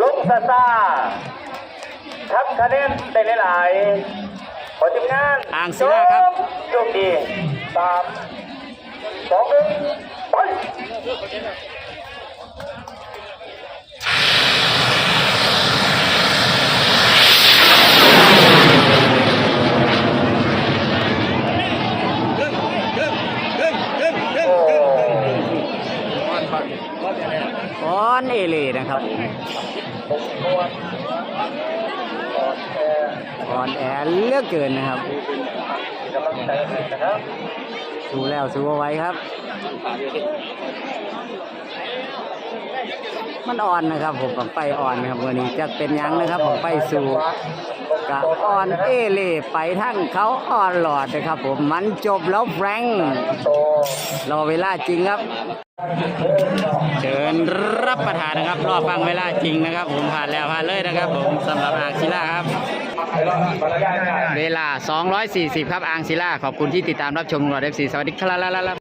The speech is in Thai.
ลุกซาซาทำคะแนนได้หลายๆขอทีมงานอ่างศิลาครับโชคดีสามสองหนึ่งไป โอ้อนเอเลนะครับนวลอ่อนแอออนแอร์เลือกเกินนะครับสู้แล้วสู้เอาไว้ครับ มันอ่อนนะครับ ผมผมไปอ่อนนะครับวันนี้จะเป็นยังนะครับ ผมไปสู่กะอ่อนเอเล่ไปทั้งเขาอ่อนหลอดนะครับ ผมมันจบแล้วแฟรงรอเวลาจริงครับเชิญรับประทานนะครับ รอฟังเวลาจริงนะครับ ผมผ่านแล้วผ่านเลยนะครับ ผมสำหรับอ่างศิลาครับ เวลา 240 ครับอ่างศิลาขอบคุณที่ติดตามรับชมรอเอฟซีสวัสดีครับ